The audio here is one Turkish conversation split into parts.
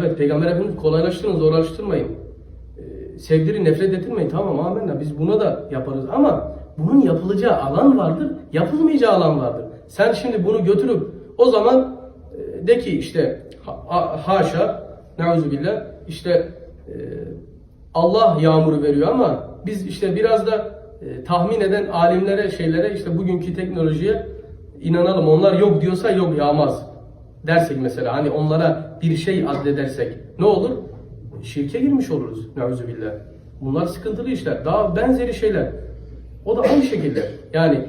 Evet Peygamber Efendimiz kolaylaştırın, zorlaştırmayın. Ee, sevdirin, nefret ettirmeyin. Tamam amenna biz buna da yaparız ama bunun yapılacağı alan vardır, yapılmayacağı alan vardır. Sen şimdi bunu götürüp o zaman e, de ki işte ha- ha- haşa, neuzubillah işte e, Allah yağmuru veriyor ama biz işte biraz da e, tahmin eden alimlere, şeylere işte bugünkü teknolojiye inanalım. Onlar yok diyorsa yok yağmaz dersek mesela hani onlara bir şey addedersek ne olur? Şirke girmiş oluruz. Neuzubillah. Bunlar sıkıntılı işler. Daha benzeri şeyler. O da aynı şekilde. Yani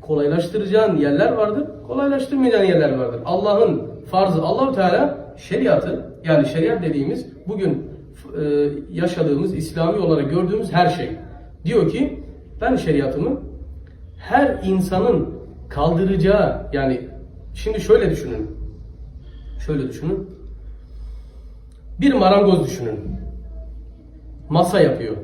kolaylaştıracağın yerler vardır, kolaylaştırmayacağın yerler vardır. Allah'ın farzı, Allahu Teala şeriatı, yani şeriat dediğimiz bugün e, yaşadığımız, İslami olarak gördüğümüz her şey. Diyor ki, ben şeriatımı her insanın kaldıracağı, yani şimdi şöyle düşünün. Şöyle düşünün. Bir marangoz düşünün. Masa yapıyor.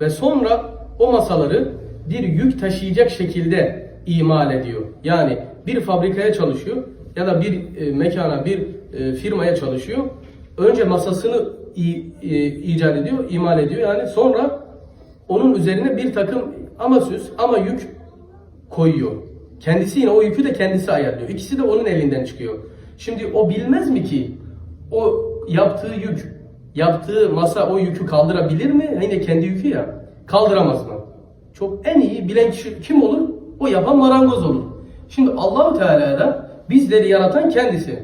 Ve sonra o masaları bir yük taşıyacak şekilde imal ediyor. Yani bir fabrikaya çalışıyor ya da bir e, mekana, bir e, firmaya çalışıyor. Önce masasını e, icat ediyor, imal ediyor. Yani sonra onun üzerine bir takım ama süs ama yük koyuyor. Kendisi yine o yükü de kendisi ayarlıyor. İkisi de onun elinden çıkıyor. Şimdi o bilmez mi ki o yaptığı yük, yaptığı masa o yükü kaldırabilir mi? Yine kendi yükü ya. Kaldıramaz mı? Çok en iyi bilen kişi kim olur? O yapan marangoz olur. Şimdi Allahu Teala da bizleri yaratan kendisi.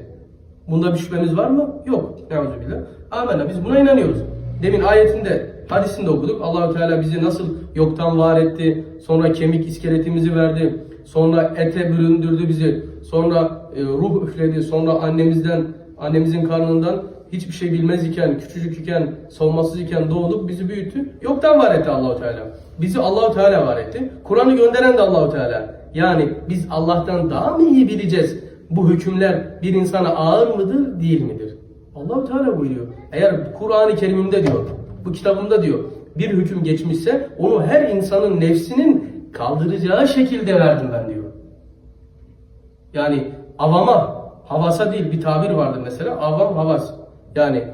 Bunda bir şüphemiz var mı? Yok. Neuzubillah. Amenna. Biz buna inanıyoruz. Demin ayetinde, hadisinde okuduk. Allahu Teala bizi nasıl yoktan var etti. Sonra kemik iskeletimizi verdi. Sonra ete büründürdü bizi. Sonra e, ruh üfledi. Sonra annemizden, annemizin karnından hiçbir şey bilmez iken, küçücük iken, savunmasız iken doğduk, bizi büyüttü. Yoktan var etti Allahu Teala. Bizi Allahu Teala var etti. Kur'an'ı gönderen de Allahu Teala. Yani biz Allah'tan daha mı iyi bileceğiz? Bu hükümler bir insana ağır mıdır, değil midir? Allahu Teala buyuruyor. Eğer Kur'an-ı Kerim'imde diyor, bu kitabımda diyor, bir hüküm geçmişse onu her insanın nefsinin kaldıracağı şekilde verdim ben diyor. Yani avama, havasa değil bir tabir vardır mesela. Avam havas. Yani